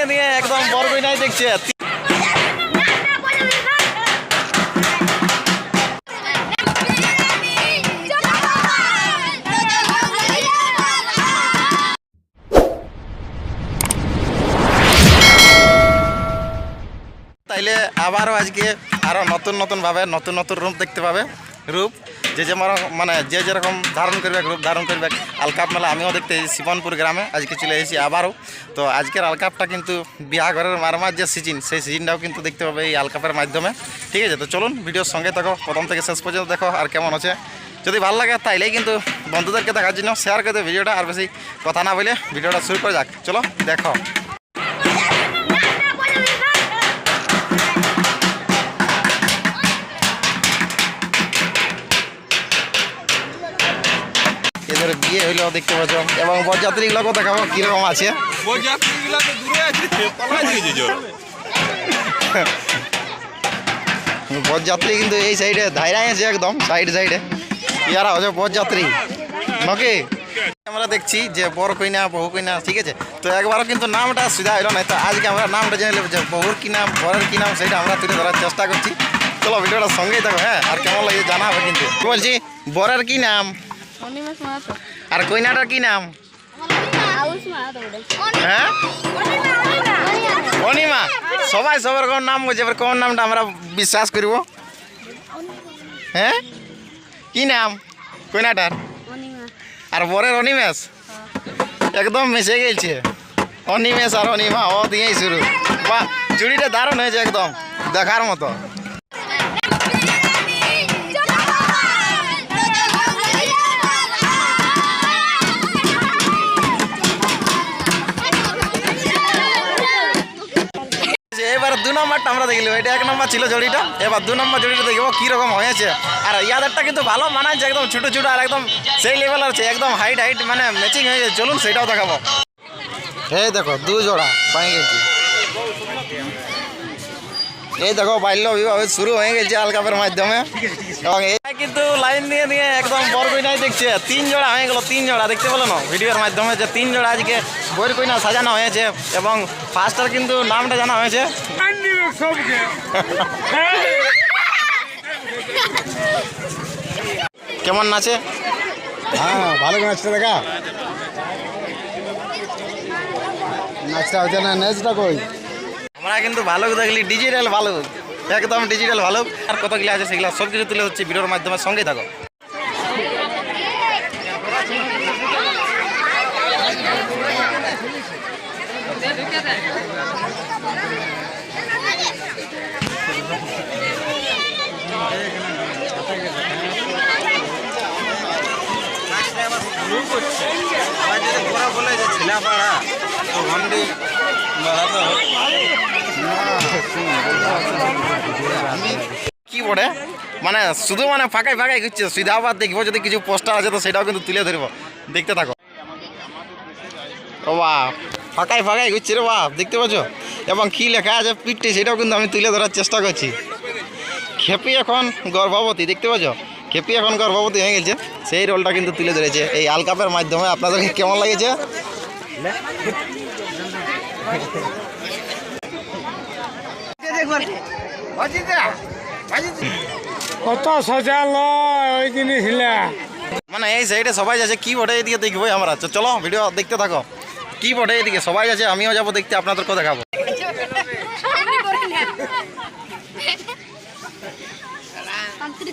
নিয়ে নিয়ে একদম নাই দেখছে। তাইলে আবারও আজকে আরও নতুন, নতুনভাবে নতুন নতুন রূপ দেখতে পাবে। রূপ, যে যে মানে যে যেরকম ধারণ করবে রূপ ধারণ করবে আলকাপ মেলা আমিও দেখতে এসেছি শিবনপুর গ্রামে, আজকে চলে এসেছি আবারও। তো আজকের আলকাপটা কিন্তু বিয়াঘরের মারমার যে সিজন সেই সিজনটাও কিন্তু দেখতে পাবে এই আলকাপের মাধ্যমে। ঠিক আছে, তো চলুন ভিডিওর সঙ্গে থাকো, প্রথম থেকে শেষ পর্যন্ত দেখো আর কেমন আছে যদি ভালো লাগে তাইলেই কিন্তু বন্ধুদেরকে দেখার জন্য শেয়ার করে ভিডিওটা, আর বেশি কথা না বলে ভিডিওটা শুরু করে যাক। চলো, দেখো। এদের দেখতে পাচ্ছ। এবং বরযাত্রীগুলোকেও দেখাবো কীরকম আছে? বরযাত্রীগুলা তো দূরে আছে। পালাই দিয়েছে। বরযাত্রী কিন্তু এই সাইডে ধাইরাই আছে একদম সাইড সাইডে। ইয়ারা হচ্ছে বরযাত্রী। নাকি? আমরা দেখছি যে বর কইনা বহু কইনা ঠিক আছে? তো একবারও কিন্তু নামটা সুবিধা হইল না। তো আজকে আমরা নামটা জেনে নেব যে বহুর কি নাম বরের কি নাম সেটা আমরা তুলে ধরার চেষ্টা করছি। চলো ভিডিওটা সঙ্গেই থাকো হ্যাঁ? আর কেমন লাগে জানাবে কিন্তু। বলছি বরের কি নাম? অনিমেষ মাহাতো। আর কইনাটার কি নাম? হ্যাঁ? অনিমা। সবাই সবার কোন নাম বলছে, এবার কোন নামটা আমরা বিশ্বাস করব? হ্যাঁ? কি নাম? কইনাটার? আর বরের অনিমেষ? একদম মিশে গেছে অনিমেষ আর অনিমা ও দিয়েই শুরু। বা জুড়িটা দারুণ হয়েছে একদম, দেখার মতো। দেখলাম এটা এক নম্বর ছিল জড়িটা। এবার দু নম্বর জড়িটা দেখব কীরকম হয়েছে। আর ইয়াদেরটা কিন্তু ভালো মানাচ্ছে একদম ছোটো ছোটো আর একদম সেই লেভেল আছে, একদম হাইট হাইট মানে ম্যাচিং হয়ে যাচ্ছে চলুন সেটাও দেখাবো। এই দেখো, দু জোড়া পাই গেছি এই দেখো বাল্য বিবাহ শুরু হয়ে গেছে আলকাপের মাধ্যমে। এবং এটা কিন্তু লাইন দিয়ে নিয়ে একদম বর কইনাই দেখছে। তিন জোড়া হয়ে গেল তিন জোড়া দেখতে পেল না? ভিডিওর মাধ্যমে যে তিন জোড়া আজকে বইয়ের কইনা সাজানো হয়েছে এবং ফার্স্টার কিন্তু নামটা জানা হয়েছে। কেমন নাচে? হ্যাঁ ভালো নাচটা দেখা। নাচটা হচ্ছে না নাচটা কই? আমরা কিন্তু ভালো দেখলি ডিজিটাল ভালো একদম ডিজিটাল ভালো আর কতগুলো আছে সেগুলো সব কিছু তুলে হচ্ছে ভিডিওর মাধ্যমে সঙ্গে থাকো। ছিলাপাড়া কি বলে? মানে শুধু মানে ফাঁকাই ফাঁকাই ঘুরছে। সুবিধা আবার দেখব, যদি কিছু পোস্টার আছে তো সেটাও কিন্তু তুলে ধরবো। দেখতে থাকো। ফাঁকাই ফাঁকাই ঘুরছে রে বাপ, দেখতে পাচ্ছ? এবং কি লেখা আছে পিঠটি সেটাও কিন্তু আমি তুলে ধরার চেষ্টা করছি। খেপি এখন গর্ভবতী, দেখতে পাচ্ছ? খেপি এখন গর্ভবতী হয়ে গেছে। সেই রোলটা কিন্তু তুলে ধরেছে এই আলকাপের মাধ্যমে। আপনাদেরকে কেমন লাগেছে? কত সাজালো ওই জিনিস মানে এই সাইডে সবাই যাচ্ছে, কি বটে এদিকে দেখব আমরা? চলো ভিডিও দেখতে থাকো। কি বটে এদিকে? সবাই যাচ্ছে, আমিও যাব দেখতে, আপনাদেরকেও দেখাবো। আজকে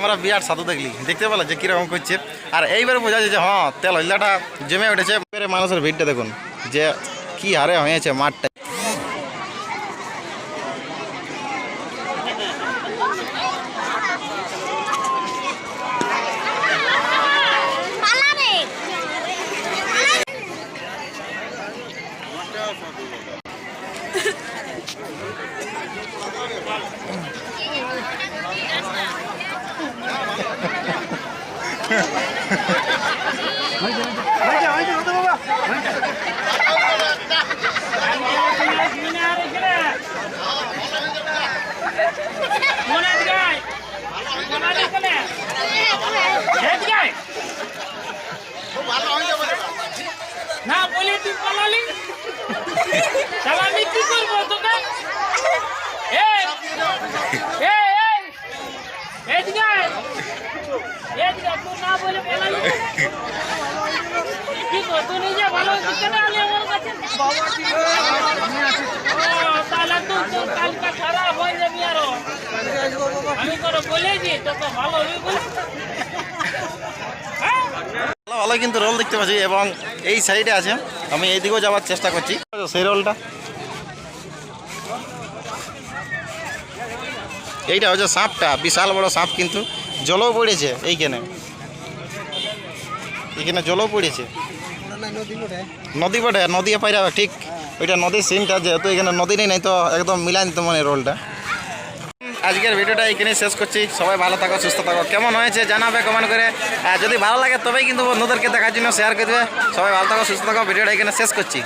আমরা বিরাট সাধু দেখলি। দেখতে পেলাম যে কীরকম করছে। আর এইবারে বোঝা যায় যে হ্যাঁ তেল হইলাটা জমে উঠেছে। এবারে মানুষের ভিড়টা দেখুন, যে কি হারে হয়েছে মাঠটা। どうぞどうぞ。হ্যাঁ। ভালো কিন্তু রোল দেখতে পাচ্ছি এবং এই সাইডে আছে। আমি এই দিকেও যাওয়ার চেষ্টা করছি। সেই রোলটা এইটা হচ্ছে সাপটা, বিশাল বড় সাপ কিন্তু জলও পড়েছে এইখানে। এখানে জলও পড়েছে। নদী বটে নদী পাইরা, ঠিক, ওইটা নদীর সিনটা যেহেতু এখানে নদী নেই তো একদম মিলাই দিতে মনে রোলটা আজকের ভিডিওটা এখানেই শেষ করছি। সবাই ভালো থাকো, সুস্থ থাকো। কেমন হয়েছে জানাবে কমেন্ট করে। আর যদি ভালো লাগে তবেই কিন্তু বন্ধুদেরকে দেখার জন্য শেয়ার করে দেবে। সবাই ভালো থাকো, সুস্থ থাকো, ভিডিওটা এখানে শেষ করছি।